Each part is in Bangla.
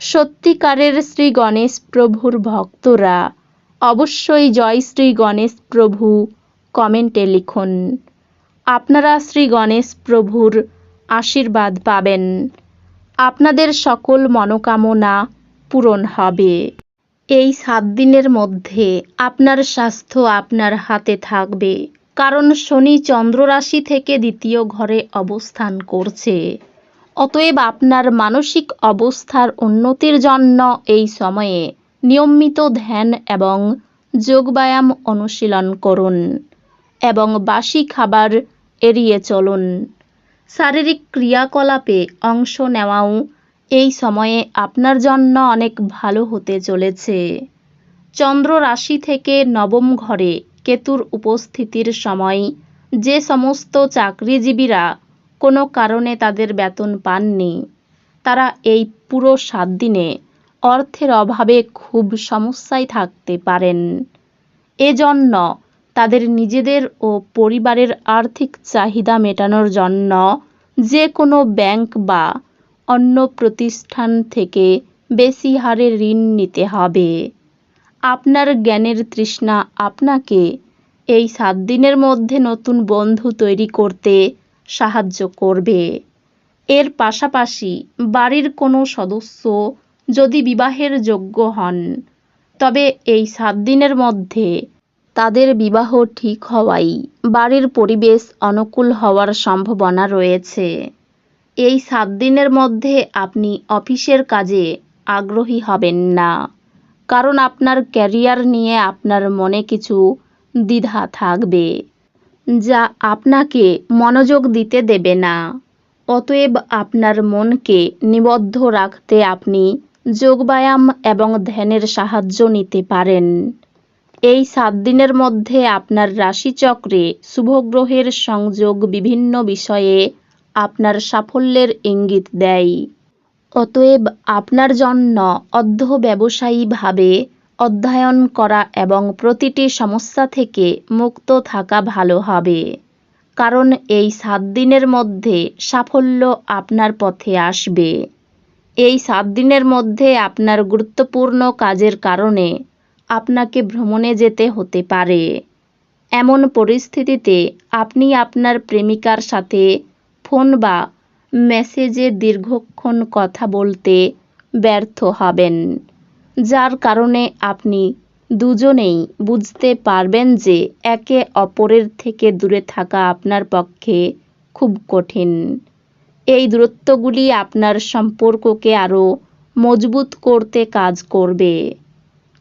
সত্যিকারের শ্রী গণেশ প্রভুর ভক্তরা। অবশ্যই জয় শ্রী গণেশ প্রভু, কমেন্টে লিখুন। আপনারা শ্রী গণেশ প্রভুর আশীর্বাদ পাবেন। আপনাদের সকল মনোকামনা পূরণ হবে। এই সাত দিনের মধ্যে আপনার স্বাস্থ্য আপনার হাতে থাকবে, কারণ শনি চন্দ্র রাশি থেকে দ্বিতীয় ঘরে অবস্থান করছে। অতএব আপনার মানসিক অবস্থার উন্নতির জন্য এই সময়ে নিয়মিত ধ্যান এবং যোগব্যায়াম অনুশীলন করুন এবং বাসি খাবার এড়িয়ে চলুন। শারীরিক ক্রিয়াকলাপে অংশ নেওয়াও এই সময়ে আপনার জন্য অনেক ভালো হতে চলেছে। চন্দ্র রাশি থেকে নবম ঘরে কেতুর উপস্থিতির সময় যে সমস্ত চাকরিজীবীরা কোনো কারণে তাদের বেতন পাননি। তারা এই পুরো সাত দিনে অর্থের অভাবে খুব সমস্যায় থাকতে পারেন। এজন্য তাদের নিজেদের ও পরিবারের আর্থিক চাহিদা মেটানোর জন্য যে কোনো ব্যাংক বা অন্য প্রতিষ্ঠান থেকে বেশি হারে ঋণ নিতে হবে। আপনার জ্ঞানের তৃষ্ণা আপনাকে এই সাত দিনের মধ্যে নতুন বন্ধু তৈরি করতে সাহায্য করবে। এর পাশাপাশি বাড়ির কোনো সদস্য যদি বিবাহের যোগ্য হন, তবে এই সাত দিনের মধ্যে তাদের বিবাহ ঠিক হওয়াই বাড়ির পরিবেশ অনুকূল হওয়ার সম্ভাবনা রয়েছে। এই সাত দিনের মধ্যে আপনি অফিসের কাজে আগ্রহী হবেন না, কারণ আপনার ক্যারিয়ার নিয়ে আপনার মনে কিছু দ্বিধা থাকবে। যা আপনাকে মনোযোগ দিতে দেবে না। অতএব আপনার মনকে নিবদ্ধ রাখতে আপনি যোগব্যায়াম এবং ধ্যানের সাহায্য নিতে পারেন। এই সাত দিনের মধ্যে আপনার রাশিচক্রে শুভগ্রহের সংযোগ বিভিন্ন বিষয়ে আপনার সাফল্যের ইঙ্গিত দেয়। অতএব আপনার জন্য অর্ধ ব্যবসায়ীভাবে অধ্যয়ন করা এবং প্রতিটি সমস্যা থেকে মুক্ত থাকা ভালো হবে। কারণ এই সাত দিনের মধ্যে সাফল্য আপনার পথে আসবে। এই সাত দিনের মধ্যে আপনার গুরুত্বপূর্ণ কাজের কারণে আপনাকে ভ্রমণে যেতে হতে পারে। এমন পরিস্থিতিতে আপনি আপনার প্রেমিকার সাথে ফোন বা মেসেজে দীর্ঘক্ষণ কথা বলতে ব্যর্থ হবেন। যার কারণে আপনি দুজনেই বুঝতে পারবেন যে একে অপরের থেকে দূরে থাকা আপনার পক্ষে খুব কঠিন। এই দূরত্বগুলি আপনার সম্পর্ককে আরও মজবুত করতে কাজ করবে।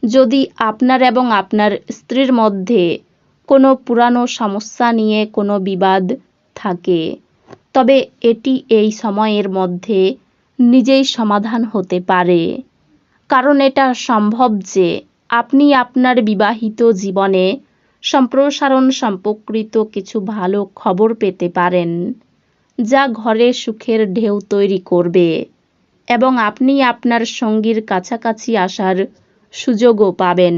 যদি আপনার এবং আপনার স্ত্রীর মধ্যে কোনো পুরানো সমস্যা নিয়ে কোনো বিবাদ থাকে, তবে এটি এই সময়ের মধ্যে নিজেই সমাধান হতে পারে। কারণ এটা সম্ভব যে আপনি আপনার বিবাহিত জীবনে সম্প্রসারণ সম্পর্কিত কিছু ভালো খবর পেতে পারেন, যা ঘরে সুখের ঢেউ তৈরি করবে এবং আপনি আপনার সঙ্গীর কাছাকাছি আসার সুযোগও পাবেন।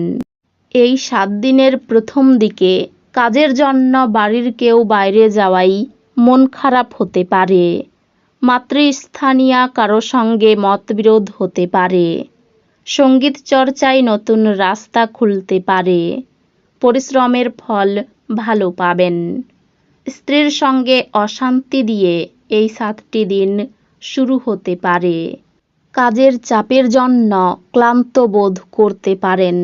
এই সাত দিনের প্রথম দিকে কাজের জন্য বাড়ির কেউ বাইরে যাওয়াই মন খারাপ হতে পারে, মাতৃস্থানীয় কারও সঙ্গে মতবিরোধ হতে পারে। সংগীত চর্চায় নতুন রাস্তা খুলতে পারে। পরিশ্রমের ফল ভালো পাবেন। স্ত্রীর সঙ্গে অশান্তি দিয়ে এই সাতটি দিন শুরু হতে পারে। কাজের চাপের জন্য ক্লান্ত বোধ করতে পারেন।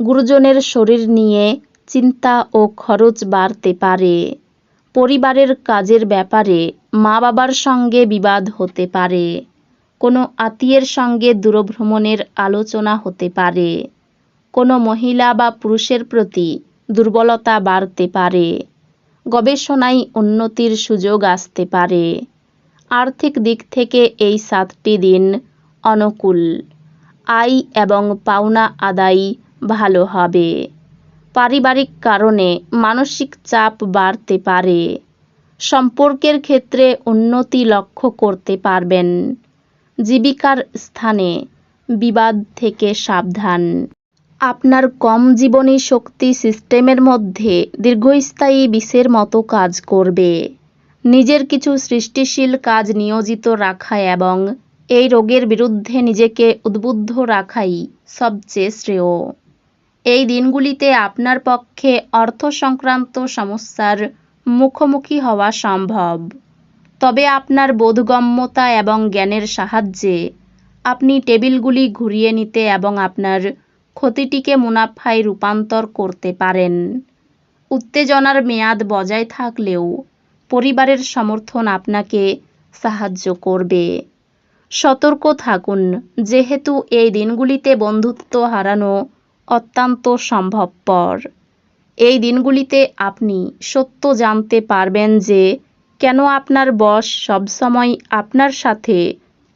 গুরুজনের শরীর নিয়ে চিন্তা ও খরচ বাড়তে পারে। পরিবারের কাজের ব্যাপারে মা বাবার সঙ্গে বিবাদ হতে পারে। কোনো আত্মীয়ের সঙ্গে দূরভ্রমণের আলোচনা হতে পারে। কোনো মহিলা বা পুরুষের প্রতি দুর্বলতা বাড়তে পারে। গবেষণায় উন্নতির সুযোগ আসতে পারে। আর্থিক দিক থেকে এই সাতটি দিন অনুকূল। আয় এবং পাওনা আদায় ভালো হবে। পারিবারিক কারণে মানসিক চাপ বাড়তে পারে। সম্পর্কের ক্ষেত্রে উন্নতি লক্ষ্য করতে পারবেন। জীবিকার স্থানে বিবাদ থেকে সাবধান। আপনার কম জীবনী শক্তি সিস্টেমের মধ্যে দীর্ঘস্থায়ী বিষের মতো কাজ করবে। নিজের কিছু সৃষ্টিশীল কাজ নিয়োজিত রাখা এবং এই রোগের বিরুদ্ধে নিজেকে উদ্বুদ্ধ রাখাই সবচেয়ে শ্রেয়। এই দিনগুলিতে আপনার পক্ষে অর্থ সংক্রান্ত সমস্যার মুখোমুখি হওয়া সম্ভব। তবে আপনার বোধগম্যতা এবং জ্ঞানের সাহায্যে আপনি টেবিলগুলি ঘুরিয়ে নিতে এবং আপনার ক্ষতিটিকে মুনাফায় রূপান্তর করতে পারেন। উত্তেজনার মেয়াদ বজায় থাকলেও পরিবারের সমর্থন আপনাকে সাহায্য করবে। সতর্ক থাকুন, যেহেতু এই দিনগুলিতে বন্ধুত্ব হারানো অত্যন্ত সম্ভবপর। এই দিনগুলিতে আপনি সত্য জানতে পারবেন যে কেন আপনার বস সবসময় আপনার সাথে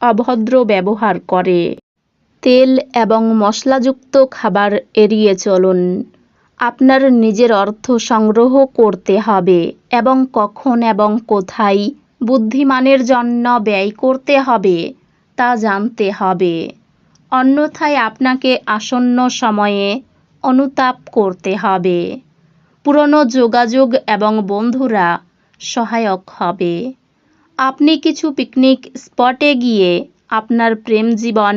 অভদ্র ব্যবহার করে? তেল এবং মশলাযুক্ত খাবার এড়িয়ে চলুন। আপনার নিজের অর্থ সংগ্রহ করতে হবে এবং কখন এবং কোথায় বুদ্ধিমানের জন্য ব্যয় করতে হবে তা জানতে হবে। অন্যথায় আপনাকে আসন্ন সময়ে অনুতাপ করতে হবে। পুরনো যোগাযোগ এবং বন্ধুরা সহায়ক হবে। আপনি কিছু পিকনিক স্পটে গিয়ে আপনার প্রেম জীবন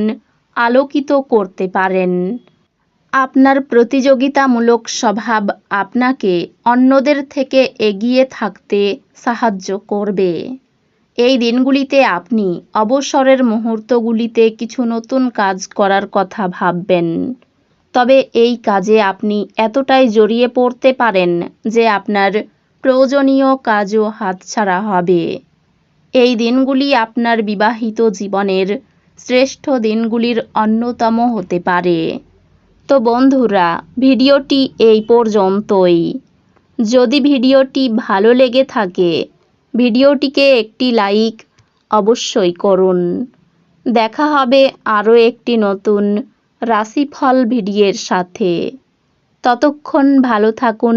আলোকিত করতে পারেন। আপনার প্রতিযোগিতামূলক স্বভাব আপনাকে অন্যদের থেকে এগিয়ে থাকতে সাহায্য করবে। এই দিনগুলিতে আপনি অবসরের মুহূর্তগুলিতে কিছু নতুন কাজ করার কথা ভাববেন। তবে এই কাজে আপনি এতটাই জড়িয়ে পড়তে পারেন যে আপনার প্রয়োজনীয় কাজও হাতছাড়া হবে। এই দিনগুলি আপনার বিবাহিত জীবনের শ্রেষ্ঠ দিনগুলির অন্যতম হতে পারে। তো বন্ধুরা, ভিডিওটি এই পর্যন্তই। যদি ভিডিওটি ভালো লেগে থাকে, ভিডিওটিকে একটি লাইক অবশ্যই করুন। দেখা হবে আরও একটি নতুন রাশিফল ভিডিওর সাথে। ততক্ষণ ভালো থাকুন